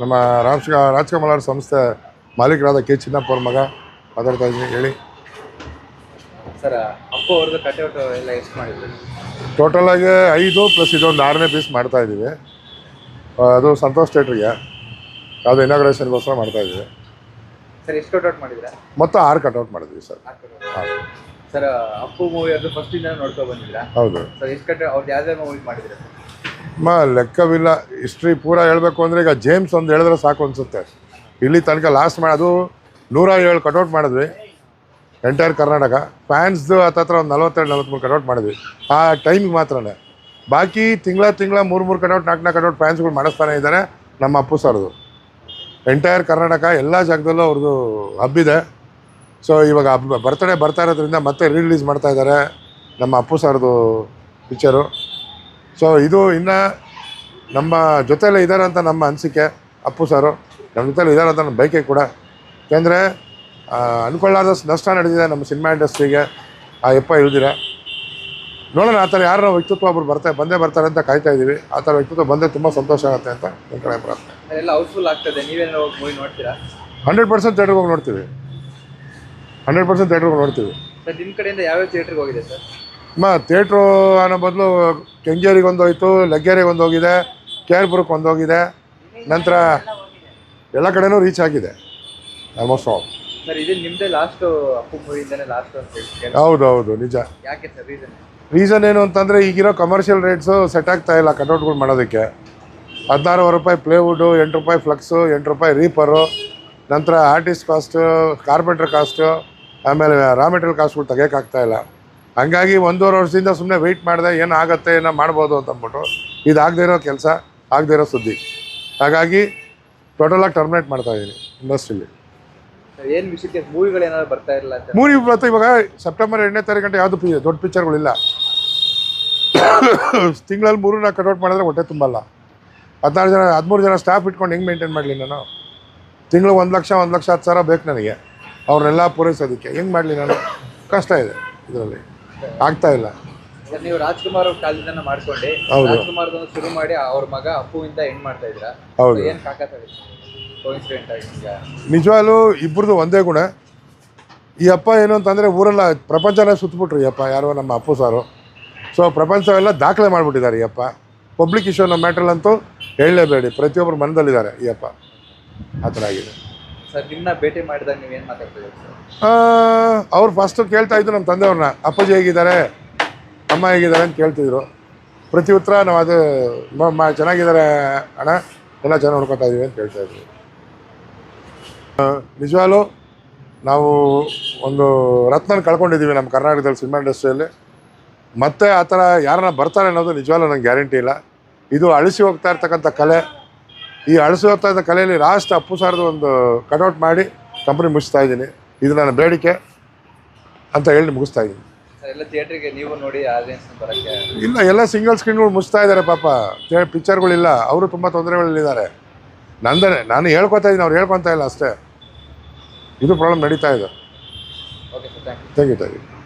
ನಮ್ಮ ರಾಜ ರಾಜ್ಕುಮಾರ್ ಸಂಸ್ಥೆ ಮಾಲೀಕರಾದ ಕೆ ಚಿನ್ನಪ್ಪ ಅವ್ರ ಮಗ. ಮಾತಾಡ್ತಾ ಇದ್ದೀನಿ ಹೇಳಿ. ಸರ್ ಅಪ್ಪು ಅವ್ರದ್ದು ಕಟೌಟ್ ಎಲ್ಲ ಎಷ್ಟು ಮಾಡಿದ್ರು? ಟೋಟಲಾಗಿ ಐದು ಪ್ಲಸ್ ಇದೊಂದು ಆರನೇ ಪೀಸ್ ಮಾಡ್ತಾ ಇದ್ದೀವಿ. ಅದು ಸಂತೋಷ್ ಥಿಯೇಟ್ರಿಗೆ. ಯಾವುದೋ ಇನಾಗ್ರೇಷನ್ಗೋಸ್ಕರ ಮಾಡ್ತಾ ಇದ್ದೀವಿ. ಸರ್ ಎಷ್ಟು ಕಟೌಟ್ ಮಾಡಿದ್ರ? ಮೊತ್ತ ಆರು ಕಟ್ಔಟ್ ಮಾಡಿದ್ವಿ ಸರ್. ಸರ್ ಅಪ್ಪು ಮೂವಿ ಅದು ಫಸ್ಟ್ ಇಂದ ನೋಡ್ಕೊ ಬಂದಿದ್ರಾ? ಹೌದು. ಸರ್ ಎಷ್ಟು ಕಟ್ ಅವ್ರು ಯಾವುದೇ ಮೂವಿ ಮಾಡಿದ್ರ? ಮ ಲೆಕ್ಕವಿಲ್ಲ. ಹಿಸ್ಟ್ರಿ ಪೂರ ಹೇಳಬೇಕು ಅಂದರೆ ಈಗ ಜೇಮ್ಸ್ ಒಂದು ಹೇಳಿದ್ರೆ ಸಾಕು ಅನಿಸುತ್ತೆ. ಇಲ್ಲಿ ತನಕ ಲಾಸ್ಟ್ ಮಾಡಿ ಅದು ನೂರ ಏಳು ಕಟೌಟ್ ಮಾಡಿದ್ವಿ. ಎಂಟೈರ್ ಕರ್ನಾಟಕ. ಫ್ಯಾನ್ಸ್ದು ಹತ್ತತ್ರ ಒಂದು ನಲ್ವತ್ತೆರಡು, ನಲ್ವತ್ಮೂರು ಕಟೌಟ್ ಮಾಡಿದ್ವಿ. ಆ ಟೈಮಿಗೆ ಮಾತ್ರನೇ. ಬಾಕಿ ತಿಂಗಳ ತಿಂಗಳ ಮೂರು ಮೂರು ಕಟೌಟ್ ನಾಲ್ಕು ನಾಲ್ಕು ಕಟೌಟ್ ಫ್ಯಾನ್ಸ್ಗಳು ಮಾಡಿಸ್ತಾನೆ ಇದ್ದಾರೆ ನಮ್ಮ ಅಪ್ಪು ಸರ್ದು. ಎಂಟೈರ್ ಕರ್ನಾಟಕ, ಎಲ್ಲ ಜಾಗದಲ್ಲೂ ಅವ್ರದ್ದು ಹಬ್ಬಿದೆ ಸೊ ಇವಾಗ ಹಬ್ಬ ಬರ್ತಡೇ ಬರ್ತಾ ಇರೋದ್ರಿಂದ ಮತ್ತೆ ರಿಲೀಸ್ ಮಾಡ್ತಾ ಇದ್ದಾರೆ ನಮ್ಮ ಅಪ್ಪು ಸರ್ದು ಪಿಕ್ಚರು ಸೊ ಇದು ಇನ್ನು ನಮ್ಮ ಜೊತೆಲೇ ಇದ್ದಾರೆ ಅಂತ ನಮ್ಮ ಅನಿಸಿಕೆ. ಅಪ್ಪು ಸಾರು ನಮ್ಮ ಜೊತೆಲಿ ಇದ್ದಾರೆ ಅಂತ ನನ್ನ ಬೈಕೆ ಕೂಡ. ಯಾಕೆಂದರೆ ಅನ್ಕೊಳ್ಳಾರ್ದಷ್ಟು ನಷ್ಟ ನಡೆದಿದೆ ನಮ್ಮ ಸಿನಿಮಾ ಇಂಡಸ್ಟ್ರಿಗೆ. ಆ ಯಪ್ಪ ಇಳಿದಿರ ನೋಡೋಣ ಆ ಥರ ಯಾರೋ ವ್ಯಕ್ತಿತ್ವ ಒಬ್ಬರು ಬರ್ತಾರೆ ಬಂದೇ ಬರ್ತಾರೆ ಅಂತ ಕಾಯ್ತಾ ಇದ್ದೀವಿ ಆ ಥರ ವ್ಯಕ್ತಿತ್ವ ಬಂದರೆ ತುಂಬ ಸಂತೋಷ ಆಗುತ್ತೆ ಅಂತ ನನ್ನ ಕಡೆ ಪ್ರಾರ್ಥನೆ ಹಂಡ್ರೆಡ್ ಪರ್ಸೆಂಟ್ ಥಿಯೇಟ್ರಿಗೆ ಹೋಗಿ ನೋಡ್ತೀವಿ. ಹಂಡ್ರೆಡ್ ಪರ್ಸೆಂಟ್ ಥಿಯೇಟ್ರಿಗೆ ಹೋಗಿ ನೋಡ್ತೀವಿ. ಸರ್ ನಿಮ್ಮ ಕಡೆಯಿಂದ ಯಾವ್ಯಾವ ಥಿಯೇಟ್ರಿಗೆ ಹೋಗಿದೆ ಸರ್? ಅಮ್ಮ ಥಿಯೇಟ್ರು ಅನ್ನೋ ಬದಲು ಕೆಂಗೇರಿಗೆ ಒಂದು ಹೋಯ್ತು ಲಗ್ಗೇರಿಗೆ ಒಂದು ಹೋಗಿದೆ ಕೆ ಆರ್ ಪುರಕ್ಕೆ ಒಂದು ಹೋಗಿದೆ ನಂತರ ಎಲ್ಲ ಕಡೆನೂ ರೀಚ್ ಆಗಿದೆ. ಆಲ್ಮೋಸ್ಟ್ ಆಲ್ ಸರ್ ಇದು ನಿಮ್ಮದೇ ಲಾಸ್ಟು ಅಪ್ಪು ಮೂವಿಯಿಂದನೇ ಲಾಸ್ಟ್ ಅಂತ ಹೌದು ಹೌದು ನಿಜ. ಯಾಕೆ ಸರ್ ರೀಸನ್ ರೀಸನ್ ಏನು ಅಂತಂದರೆ ಈಗಿರೋ ಕಮರ್ಷಿಯಲ್ ರೇಟ್ಸು ಸೆಟ್ ಆಗ್ತಾ ಇಲ್ಲ ಕಟೌಟ್ಗಳು ಮಾಡೋದಕ್ಕೆ. ಹದಿನಾರುವರೆ ರೂಪಾಯಿ ಪ್ಲೇವುಡ್ಡು ಎಂಟು ರೂಪಾಯಿ ಫ್ಲಕ್ಸು ಎಂಟು ರೂಪಾಯಿ ರೀಪರು ನಂತರ ಆರ್ಟಿಸ್ಟ್ ಕಾಸ್ಟು ಕಾರ್ಪೆಂಟ್ರ್ ಕಾಸ್ಟು ಆಮೇಲೆ ರಾ ಮೆಟೀರಿಯಲ್ ಕಾಸ್ಟ್ಗಳು ತೆಗಿಯೋಕ್ಕಾಗ್ತಾ ಇಲ್ಲ. ಹಂಗಾಗಿ ಒಂದೂವರೆ ವರ್ಷದಿಂದ ಸುಮ್ಮನೆ ವೆಯ್ಟ್ ಮಾಡಿದೆ ಏನು ಆಗುತ್ತೆ ಏನೋ ಮಾಡ್ಬೋದು ಅಂತ ಅಂದ್ಬಿಟ್ಟು ಇದು ಆಗದೇ ಇರೋ ಕೆಲಸ ಆಗದೇ ಇರೋ ಸುದ್ದಿ. ಹಾಗಾಗಿ ಟೋಟಲಾಗಿ ಟರ್ಮಿನೇಟ್ ಮಾಡ್ತಾ ಇದ್ದೀನಿ ಇಂಡಸ್ಟ್ರಿಲಿ ಏನು ವಿಷಯಕ್ಕೆ ಮೂವಿಗಳೇನಾದ್ರು ಬರ್ತಾ ಇಲ್ಲ ಇವಾಗ ಸೆಪ್ಟೆಂಬರ್ ಎರಡನೇ ತಾರೀಕು ಗಂಟೆ ಯಾವುದು ಪಿ ದೊಡ್ಡ ಪಿಕ್ಚರ್ಗಳಿಲ್ಲ ತಿಂಗಳಲ್ಲಿ ಮೂರು ನಾಲ್ಕು ಕಟ್ಔಟ್ ಮಾಡಿದ್ರೆ ಹೊಟ್ಟೆ ತುಂಬಲ್ಲ. ಹದಿನಾರು ಜನ ಹದಿಮೂರು ಜನ ಸ್ಟಾಫ್ ಇಟ್ಕೊಂಡು ಹೆಂಗೆ ಮೇಂಟೈನ್ ಮಾಡಲಿ ನಾನು? ತಿಂಗಳು ಒಂದು ಲಕ್ಷ ಒಂದು ಲಕ್ಷ ಹತ್ತು ಸಾವಿರ ಬೇಕು ನನಗೆ. ಅವ್ರನ್ನೆಲ್ಲ ಪೂರೈಸೋದಕ್ಕೆ. ಹೆಂಗೆ ಮಾಡಲಿ ನಾನು? ಕಷ್ಟ ಇದೆ ಇದರಲ್ಲಿ. ಆಗ್ತಾ ಇಲ್ಲ. ನೀವು ರಾಜ್ಕುಮಾರ್ ಅವ್ರ ಕಾಲದಿಂದ ಮಾಡ್ಕೊಂಡೆ ಹೌದು. ರಾಜ್ಕುಮಾರ್ ಶುರು ಮಾಡಿ ಅವ್ರ ಮಗ ಅಪ್ಪುವಿಂದ ಎಂಡ್ ಮಾಡ್ತಾ ಇದ್ದೀರಾ? ಹೌದು. ಏನು ಕಾಕತಾಳಿ ಕೋಇನ್ಸಿಡೆಂಟ್ ಆಗಿ ಈಗ ನಿಜವಾಗ್ಲೂ ಇಬ್ಬರದು ಒಂದೇ ಗುಣ. ಈ ಅಪ್ಪ ಏನು ಅಂತಂದರೆ ಊರೆಲ್ಲ ಪ್ರಪಂಚನೇ ಸುತ್ತಬಿಟ್ರು ಈ ಅಪ್ಪ ಯಾರೋ ನಮ್ಮ ಅಪ್ಪು ಸಾರು. ಸೊ ಪ್ರಪಂಚವೆಲ್ಲ ದಾಖಲೆ ಮಾಡಿಬಿಟ್ಟಿದ್ದಾರೆ ಈ ಅಪ್ಪ. ಪಬ್ಲಿಕ್ ಇಶ್ಯೂ ನಮ್ಮ ಮ್ಯಾಟ್ರಲ್ಲಂತೂ ಹೇಳಲೇಬೇಡಿ. ಪ್ರತಿಯೊಬ್ಬರು ಮನದಲ್ಲಿದ್ದಾರೆ ಈ ಅಪ್ಪ. ಆ ಥರ ಆಗಿದೆ. ಸರ್ ಅವ್ರು ಫಸ್ಟು ಕೇಳ್ತಾ ಇದ್ರು ನಮ್ಮ ತಂದೆಯವ್ರನ್ನ. ಅಪ್ಪಾಜಿ ಹೇಗಿದ್ದಾರೆ? ಅಮ್ಮ ಹೇಗಿದ್ದಾರೆ ಅಂತ ಕೇಳ್ತಿದ್ರು. ಪ್ರತಿ ಉತ್ತರ ನಾವು ಅದು ಚೆನ್ನಾಗಿದ್ದಾರೆ, ಅಣ್ಣ. ಎಲ್ಲ ಚೆನ್ನಾಗಿ ನೋಡ್ಕೊತಾ ಇದ್ದೀವಿ ಅಂತ ಕೇಳ್ತಾ ಇದ್ವಿ ನಿಜವಾಗ್ಲೂ ನಾವು ಒಂದು ರತ್ನ ಕಳ್ಕೊಂಡಿದ್ದೀವಿ ನಮ್ಮ ಕರ್ನಾಟಕದಲ್ಲಿ ಸಿನಿಮಾ ಇಂಡಸ್ಟ್ರಿಯಲ್ಲಿ ಮತ್ತೆ ಆ ಥರ ಯಾರನ್ನ ಬರ್ತಾರೆ ಅನ್ನೋದು ನಿಜವಾಗ್ಲೂ ನಂಗೆ ಗ್ಯಾರಂಟಿ ಇಲ್ಲ. ಇದು ಅಳಿಸಿ ಹೋಗ್ತಾ ಇರ್ತಕ್ಕಂಥ ಕಲೆ. ಈ ಅಳಿಸುವಂಥ ಹೋಗ್ತಾ ಇದ್ದ ಕಲೆಯಲ್ಲಿ ಲಾಸ್ಟ್ ಅಪ್ಪು ಸಾರದ ಒಂದು ಕಟೌಟ್ ಮಾಡಿ ಕಂಪ್ನಿ ಮುಗಿಸ್ತಾ ಇದ್ದೀನಿ. ಇದು ನನ್ನ ಬೇಡಿಕೆ ಅಂತ ಹೇಳಿ ಮುಗಿಸ್ತಾ ಇದ್ದೀನಿ. ನೀವು ನೋಡಿ ಇಲ್ಲ ಎಲ್ಲ ಸಿಂಗಲ್ ಸ್ಕ್ರೀನ್ಗಳು ಮುಗಿಸ್ತಾ ಇದ್ದಾರೆ ಪಾಪ. ಪಿಕ್ಚರ್ಗಳಿಲ್ಲ ಅವರು ತುಂಬ ತೊಂದರೆಗಳಲ್ಲಿದ್ದಾರೆ. ನಂದನೆ ನಾನು ಹೇಳ್ಕೊತಾ ಇದ್ದೀನಿ ಅವ್ರು ಹೇಳ್ಕೊತಾ ಇಲ್ಲ ಅಷ್ಟೇ. ಇದು ಪ್ರಾಬ್ಲಮ್ ನಡೀತಾ ಇದೆ. Okay sir thank you thank you thank you